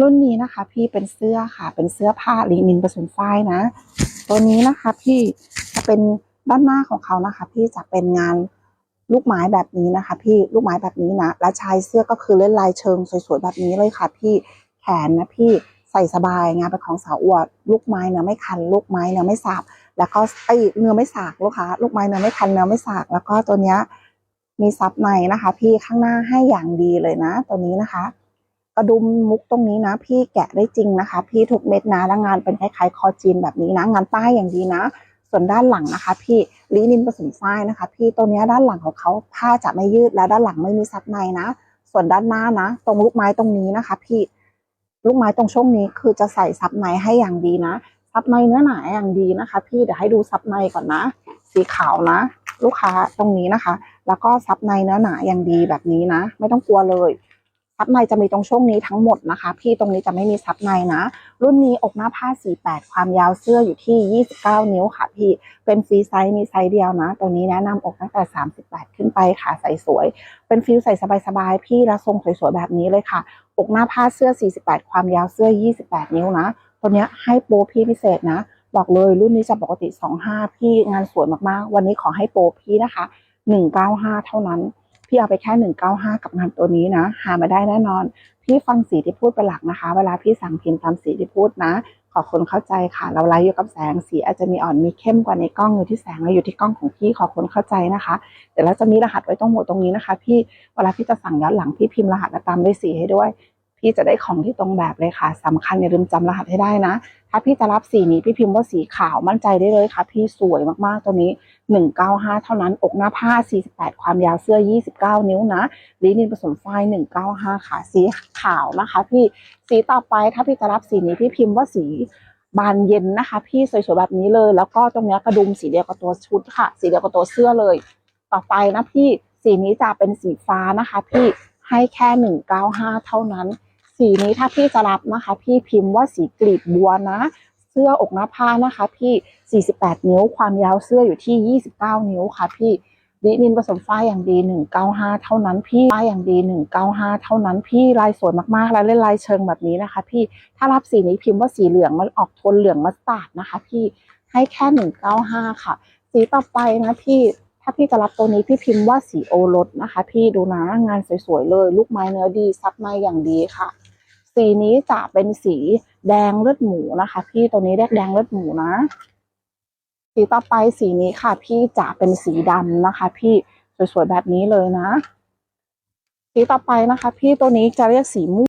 รุ่นนี้นะคะ พี่เป็นเสื้อค่ะ เป็นเสื้อผ้าลินินผสมฝ้ายนะ ตัวนี้นะคะพี่จะเป็นด้านหน้าของเขานะคะ พี่จะเป็นงานลูกไม้แบบนี้นะคะ พี่ลูกไม้แบบนี้นะและชายเสื้อก็คือเล่นลายเชิงสวยๆแบบนี้เลยค่ะ พี่แขนนะพี่ใส่สบายงานเป็นของสาวอวด ลูกไม้เนื้อไม่คัน ลูกไม้เนื้อไม่สาบ แล้วก็ไอยเนื้อไม่สากลูกค้าลูกไม้เนื้อไม่คันเนื้อไม่สาก แล้วก็ตัวเนี้ยมีซับในนะคะ พี่ข้างหน้าให้อย่างดีเลยนะ ตัวนี้นะคะ กระดุมมุกตรงนี้นะ พี่แกะได้จริงนะคะ พี่ทุกเม็ดนะแล้วงานเป็นคล้ายๆคอจีนแบบนี้นะ งานป้อย่างดีนะ ส่วนด้านหลังนะคะ พี่ลินินผสมฝ้ายนะคะ พี่ตัวนี้ด้านหลังของเขาผ้าจะไม่ยืดและด้านหลังไม่มีซับในนะ ส่วนด้านหน้านะ ตรงลูกไม้ตรงนี้นะคะ พี่ลูกไม้ตรงช่วงนี้คือจะใส่ซับในให้อย่างดีนะซับในเนื้อหนาอย่างดีนะคะ พี่เดี๋ยวให้ดูซับในก่อนนะ สีขาวนะ ลูกค้าตรงนี้นะคะ แล้วก็ซับในเนื้อหนาอย่างดีแบบนี้นะ ไม่ต้องกลัวเลย ซับในจะมีตรงช่วงนี้ทั้งหมดนะคะ พี่ตรงนี้จะไม่มีซับในนะ รุ่นนี้อกหน้าผ้า 48 ความยาวเสื้ออยู่ที่ 29 นิ้วค่ะพี่ เป็นฟรีไซส์มีไซส์เดียวนะตัวนี้แนะนำอกตั้งแต่ 38 ขึ้นไปค่ะใส่สวย เป็นฟิลใส่สบายๆ พี่และทรงสวยๆ แบบนี้เลยค่ะ อกหน้าผ้าเสื้อ 48 ความยาวเสื้อ 28 นิ้วนะตัวเนี้ยให้โปรพี่พิเศษนะ บอกเลยรุ่นนี้จะปกติ 25 พี่งานสวยมากๆ วันนี้ขอให้โปรพี่นะคะ 195 เท่านั้น พี่เอาไปแค่195กับงานตัวนี้นะ หามาได้แน่นอน พี่ฟังสีที่พูดเป็นหลักนะคะ เวลาพี่สั่งพิมพ์ตามสีที่พูดนะ ขอคนเข้าใจค่ะ เราไลฟ์อยู่กับแสงสีอาจจะมีอ่อนมีเข้มกว่าในกล้องอยู่ที่แสงและอยู่ที่กล้องของพี่ขอคนเข้าใจนะคะเดี๋ยวเราจะมีรหัสไว้ตรงหัวตรงนี้นะคะ พี่เวลาพี่จะสั่งย้อนหลังพี่พิมพ์รหัสและตามด้วยสีให้ด้วยพี่จะได้ของที่ตรงแบบเลยค่ะสำคัญอย่าลืมจำรหัสให้ได้นะ ถ้าพี่จะรับสีนี้พี่พิมพ์ว่าสีขาวมั่นใจได้เลยค่ะ พี่สวยมากๆตัวนี้ 195 เท่านั้น อกหน้าผ้า 48 ความยาวเสื้อ 29 นิ้วนะลินินผสมฝ้าย195 ค่ะ สีขาวนะคะ พี่ สีต่อไปถ้าพี่จะรับสีนี้พี่พิมพ์ว่าสีบานเย็นนะคะ พี่สวยๆแบบนี้เลย แล้วก็ตรงนี้กระดุมสีเดียวกับตัวชุดค่ะ สีเดียวกับตัวเสื้อเลย ต่อไปนะพี่สีนี้จะเป็นสีฟ้านะคะ พี่ให้แค่ 195 เท่านั้น สีนี้ถ้าพี่จะรับนะคะ พี่พิมพ์ว่าสีกลีบบัวนะ สื้ออกหน้าผ้านะคะ พี่ 48 นิ้ว ความยาวเสื้ออยู่ที่ 29 นิ้วค่ะ พี่ดินินผสมฝ้ายอย่างดี 195 เท่านั้นพี่ฝ้ายอย่างดี 195 เท่านั้นพี่ลายสวยมากๆ แล้วเล่นลายเชิงแบบนี้นะคะ พี่ถ้ารับสีนี้พิมพ์ว่าสีเหลืองมันออกโทนเหลืองมัสตาร์ดนะคะ พี่ให้แค่ 195 ค่ะ สีต่อไปนะพี่ถ้าพี่จะรับตัวนี้พี่พิมพ์ว่าสีโอรสนะคะ พี่ดูนะงานสวยๆเลย ลูกไม้เนื้อดีซับในอย่างดีค่ะ สีนี้จะเป็นสีแดงเลือดหมูนะคะ พี่ตัวนี้เรียกแดงเลือดหมูนะ สีต่อไปสีนี้ค่ะ พี่จะเป็นสีดำนะคะ พี่สวยๆแบบนี้เลยนะ สีต่อไปนะคะ พี่ตัวนี้จะเรียกสีม่วง